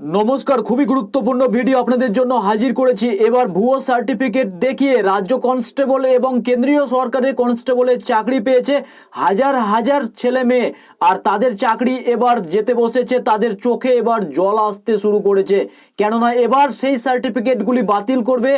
নমস্কার, খুবই গুরুত্বপূর্ণ ভিডিও আপনাদের জন্য হাজির করেছি। এবার ভুয়ো সার্টিফিকেট দেখিয়ে রাজ্য কনস্টেবল এবং কেন্দ্রীয় সরকারের কনস্টেবলের চাকরি পেয়েছে হাজার হাজার ছেলে মেয়ে। আর তাদের চাকরি এবার যেতে বসেছে, তাদের চোখে এবার জল আসতে শুরু করেছে। কেননা এবার সেই সার্টিফিকেটগুলি বাতিল করবে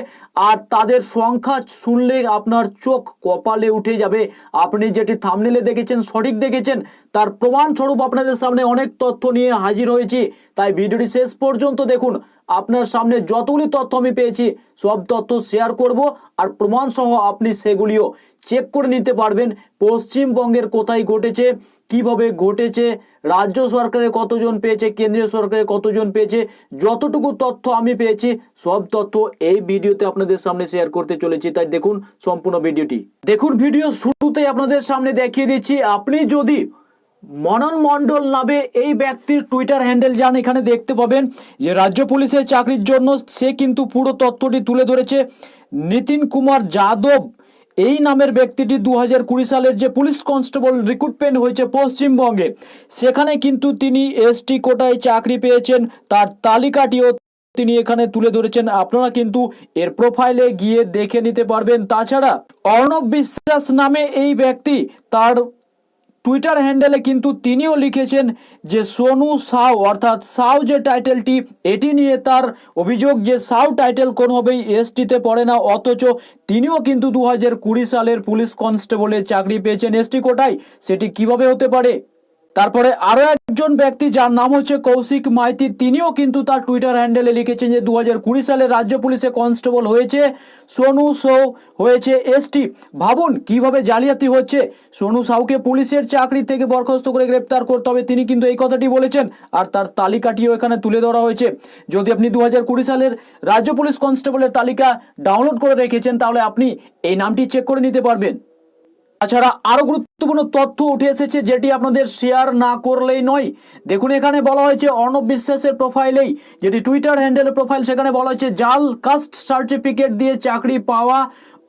আর তাদের সংখ্যা শুনলে আপনার চোখ কপালে উঠে যাবে। আপনি যেটি থামনেলে দেখেছেন, সঠিক দেখেছেন, তার প্রমাণস্বরূপ আপনাদের সামনে অনেক তথ্য নিয়ে হাজির হয়েছি। তাই ভিডিওটি শেষ পর্যন্ত দেখুন। আপনার সামনে যতগুলি তথ্য আমি পেয়েছি, সব তথ্য শেয়ার করব আর প্রমাণ সহ আপনি সেগুলিও চেক করে নিতে পারবেন পশ্চিমবঙ্গের কোথায় ঘটেছে, কীভাবে ঘটেছে, রাজ্য সরকারের কতজন পেয়েছে, কেন্দ্রীয় সরকারের কতজন পেয়েছে, যতটুকু তথ্য আমি পেয়েছি, সব তথ্য এই ভিডিওতে আপনাদের সামনে শেয়ার করতে চলেছি। তাই দেখুন সম্পূর্ণ ভিডিওটি। দেখুন, ভিডিও শুরুতেই আপনাদের সামনে দেখিয়ে দিচ্ছি, আপনি যদি মনন মণ্ডল নামে এই ব্যক্তির টুইটার হ্যান্ডেল যান, এখানে দেখতে পাবেন যে রাজ্য পুলিশের চাকরির জন্য সে কিন্তু পুরো তথ্যটি তুলে ধরেছে। নিতিন কুমার যাদব, এই নামের ব্যক্তিটি দু হাজার কুড়ি সালের যে পুলিশ কনস্টেবল রিক্রুটমেন্ট হয়েছে পশ্চিমবঙ্গে, সেখানে কিন্তু তিনি এসটি কোটায় চাকরি পেয়েছেন, তার তালিকাটিও তিনি এখানে তুলে ধরেছেন। আপনারা কিন্তু এর প্রোফাইলে গিয়ে দেখে নিতে পারবেন। তাছাড়া অর্ণব বিশ্বাস নামে এই ব্যক্তি, তার টুইটার হ্যান্ডেলে কিন্তু তিনিও লিখেছেন যে সোনু সাউ, অর্থাৎ সাউ যে টাইটেলটি এটি নিয়ে তার অভিযোগ যে সাউ টাইটেল কোনোভাবেই এসটিতে পড়ে না, অথচ তিনিও কিন্তু দু হাজার কুড়ি সালের পুলিশ কনস্টেবলের চাকরি পেয়েছেন। এসটি কোটায় সেটি কীভাবে হতে পারে? তারপরে আরও একজন ব্যক্তি যার নাম হচ্ছে কৌশিক মাইতি, তিনিও কিন্তু তার টুইটার হ্যান্ডেলে লিখেছেন যে দু হাজার কুড়ি সালে রাজ্য পুলিশে কনস্টেবল হয়েছে সোনু সৌ, হয়েছে এসটি ভাবুন কীভাবে জালিয়াতি হচ্ছে? সোনু সাউকে পুলিশের চাকরি থেকে বরখাস্ত করে গ্রেপ্তার করতে হবে তিনি কিন্তু এই কথাটি বলেছেন। আর তার তালিকাটিও এখানে তুলে ধরা হয়েছে। যদি আপনি দু হাজার কুড়ি সালের রাজ্য পুলিশ কনস্টেবলের তালিকা ডাউনলোড করে রেখেছেন, তাহলে আপনি এই নামটি চেক করে নিতে পারবেন। তাছাড়া আরও গুরুত্বপূর্ণ তথ্য উঠে এসেছে যেটি আপনাদের শেয়ার না করলেই নয়। দেখুন, এখানে বলা হয়েছে অর্ণব বিশ্বাসের প্রোফাইলেই যেটি টুইটার হ্যান্ডেলের প্রোফাইল, সেখানে বলা হয়েছে জাল কাস্ট সার্টিফিকেট দিয়ে চাকরি পাওয়া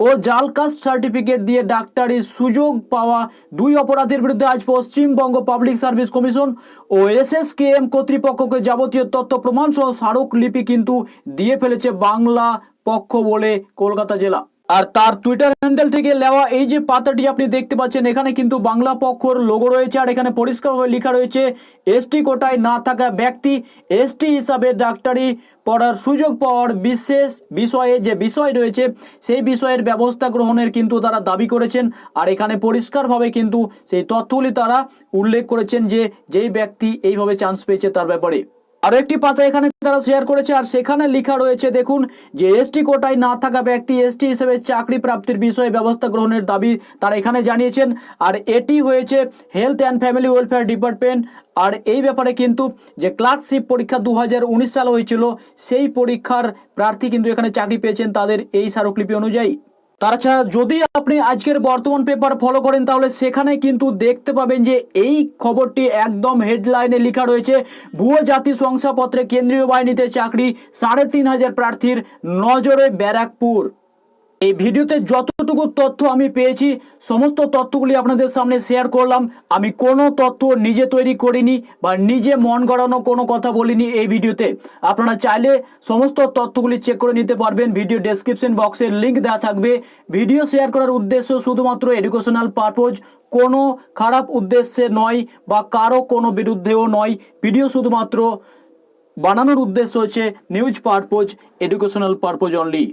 ও জাল কাস্ট সার্টিফিকেট দিয়ে ডাক্তারি সুযোগ পাওয়া দুই অপরাধের বিরুদ্ধে আজ পশ্চিমবঙ্গ পাবলিক সার্ভিস কমিশন ও এসএসকেএম কর্তৃপক্ষকে যাবতীয় তথ্য প্রমাণ সহ স্মারকলিপি কিন্তু দিয়ে ফেলেছে বাংলা পক্ষ বলে কলকাতা জেলা। আর তার টুইটার হ্যান্ডেল থেকে নেওয়া এই যে পাতাটি আপনি দেখতে পাচ্ছেন, এখানে কিন্তু বাংলা পক্ষর লোগো রয়েছে আর এখানে পরিষ্কারভাবে লেখা রয়েছে এসটি কোটায় না থাকা ব্যক্তি এসটি হিসাবে ডাক্তারি পড়ার সুযোগ পাওয়ার বিশেষ বিষয়ে যে বিষয় রয়েছে, সেই বিষয়ের ব্যবস্থা গ্রহণের কিন্তু তারা দাবি করেছেন। আর এখানে পরিষ্কারভাবে কিন্তু সেই তথ্যগুলি তারা উল্লেখ করেছেন যে যেই ব্যক্তি এইভাবে চান্স পেয়েছে তার ব্যাপারে। আরও একটি পাতা এখানে তারা শেয়ার করেছে, আর সেখানে লেখা রয়েছে, দেখুন, যে এসটি কোটায় না থাকা ব্যক্তি এসটি হিসেবে চাকরি প্রাপ্তির বিষয়ে ব্যবস্থা গ্রহণের দাবি তারা এখানে জানিয়েছেন। আর এটি হয়েছে health and family welfare department আর এই ব্যাপারে কিন্তু যে ক্লার্কশিপ পরীক্ষা দু সালে হয়েছিল, সেই পরীক্ষার প্রার্থী কিন্তু এখানে চাকরি পেয়েছেন তাদের এই স্মারকলিপি অনুযায়ী। তাছাড়া যদি আপনি আজকের বর্তমান পেপার ফলো করেন, তাহলে সেখানে কিন্তু দেখতে পাবেন যে এই খবরটি একদম হেডলাইনে লেখা রয়েছে, ভুয়ো জাতি শংসাপত্রে কেন্দ্রীয় বাহিনীতে চাকরি সাড়ে তিন হাজার প্রার্থীর নজরে ব্যারাকপুর। এই ভিডিওতে যতটুকু তথ্য আমি পেয়েছি, সমস্ত তথ্যগুলি আপনাদের সামনে শেয়ার করলাম। আমি কোনো তথ্য নিজে তৈরি করিনি বা নিজে মন গড়ানো কোনো কথা বলিনি এই ভিডিওতে। আপনারা চাইলে সমস্ত তথ্যগুলি চেক করে নিতে পারবেন। ভিডিও ডেসক্রিপশন বক্সের লিঙ্ক দেওয়া থাকবে। ভিডিও শেয়ার করার উদ্দেশ্য শুধুমাত্র এডুকেশনাল পারপোজ কোনো খারাপ উদ্দেশ্যে নয় বা কারও কোনো বিরুদ্ধেও নয়। ভিডিও শুধুমাত্র বানানোর উদ্দেশ্য হচ্ছে news purpose educational purpose only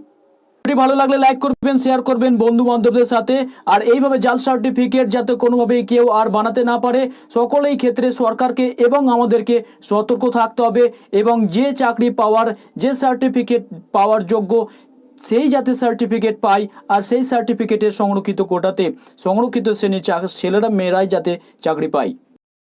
ভালো লাগলে লাইক করবেন শেয়ার করবেন বন্ধু বান্ধবদের সাথে। আর এইভাবে জাল সার্টিফিকেট যাতে কোনোভাবেই কেউ আর বানাতে না পারে, সকলেই ক্ষেত্রে সরকারকে এবং আমাদেরকে সতর্ক থাকতে হবে এবং যে চাকরি পাওয়ার, যে সার্টিফিকেট পাওয়ার যোগ্য, সেই যাতে সার্টিফিকেট পায় আর সেই সার্টিফিকেটের সংরক্ষিত কোটাতে, সংরক্ষিত শ্রেণির ছেলেরা, মেয়েরাই যাতে চাকরি পায়।